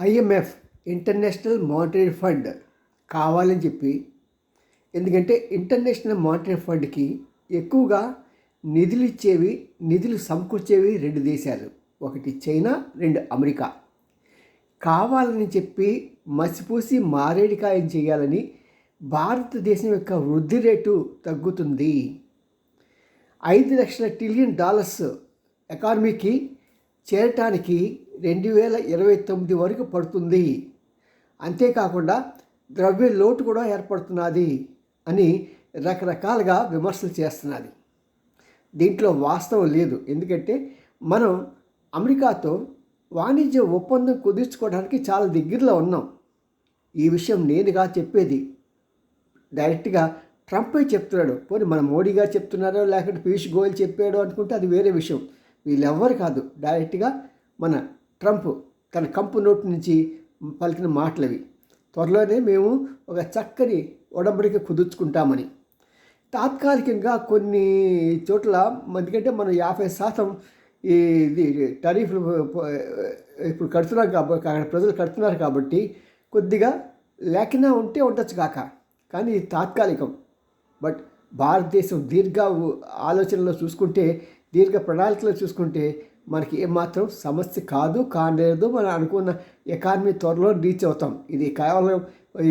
IMF international monetary fund కావాలని చెప్పి ఎందుకంటే ఇంటర్నేషనల్ మానిటరీ ఫండ్కి ఎక్కువగా నిధులు ఇచ్చేవి నిధులు సమకూర్చేవి రెండు దేశాలు ఒకటి చైనా రెండు అమెరికా. కావాలని చెప్పి మసిపూసి మారేడికాయం చేయాలని భారతదేశం యొక్క వృద్ధి రేటు తగ్గుతుంది. ఐదు లక్షల ట్రిలియన్ డాలర్స్ ఎకానమీకి చేరటానికి రెండు వేల ఇరవై తొమ్మిది వరకు పడుతుంది. అంతేకాకుండా ద్రవ్య లోటు కూడా ఏర్పడుతున్నది అని రకరకాలుగా విమర్శలు చేస్తున్నది. దీంట్లో వాస్తవం లేదు. ఎందుకంటే మనం అమెరికాతో వాణిజ్య ఒప్పందం కుదుర్చుకోవడానికి చాలా దగ్గరలో ఉన్నాం. ఈ విషయం నేనుగా చెప్పేది. డైరెక్ట్గా ట్రంపే చెప్తున్నాడు. పోనీ మన మోడీ గారు చెప్తున్నారో లేకపోతే పీయూష్ గోయల్ చెప్పాడో అనుకుంటే అది వేరే విషయం. వీళ్ళెవ్వరు కాదు. డైరెక్ట్గా మన ట్రంప్ తన కంపు నోటు నుంచి పలికిన మాటలవి. త్వరలోనే మేము ఒక చక్కని ఉడంబడిక కుదుర్చుకుంటామని. తాత్కాలికంగా కొన్ని చోట్ల ఎందుకంటే మనం యాభై శాతం ఈ ఇది టరీఫ్లు ఇప్పుడు కడుతున్నారు కాబట్టి అక్కడ ప్రజలు కడుతున్నారు కాబట్టి కొద్దిగా లేకనా ఉంటే ఉండొచ్చు కాక. కానీ ఇది తాత్కాలికం. బట్ భారతదేశం దీర్ఘ ఆలోచనలో చూసుకుంటే దీర్ఘ ప్రణాళికలో చూసుకుంటే మనకి ఏమాత్రం సమస్య కాదు కాలేదు మనం అనుకున్న ఎకానమీ త్వరలో రీచ్ అవుతాం. ఇది కేవలం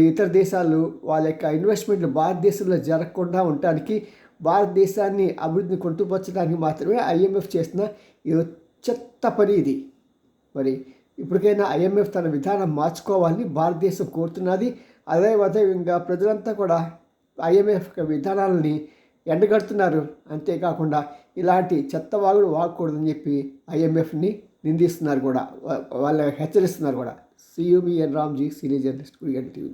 ఇతర దేశాలు వాళ్ళ యొక్క ఇన్వెస్ట్మెంట్లు భారతదేశంలో జరగకుండా ఉండటానికి భారతదేశాన్ని అభివృద్ధిని కొట్టుపరచడానికి మాత్రమే ఐఎంఎఫ్ చేసిన ఈ చెత్త పని ఇది. మరి ఇప్పటికైనా ఐఎంఎఫ్ తన విధానం మార్చుకోవాలని భారతదేశం కోరుతున్నది. అదే విధంగా ప్రజలంతా కూడా ఐఎంఎఫ్ విధానాలని ఎండగడుతున్నారు. అంతేకాకుండా ఇలాంటి చెత్త వాగులు వాగకూడదని చెప్పి ఐఎంఎఫ్ని నిందిస్తున్నారు కూడా. వాళ్ళ హెచ్చరిస్తున్నారు కూడా. సియుబిఎన్ రామ్జీ సీనియర్ జర్నలిస్ట్ టీవీ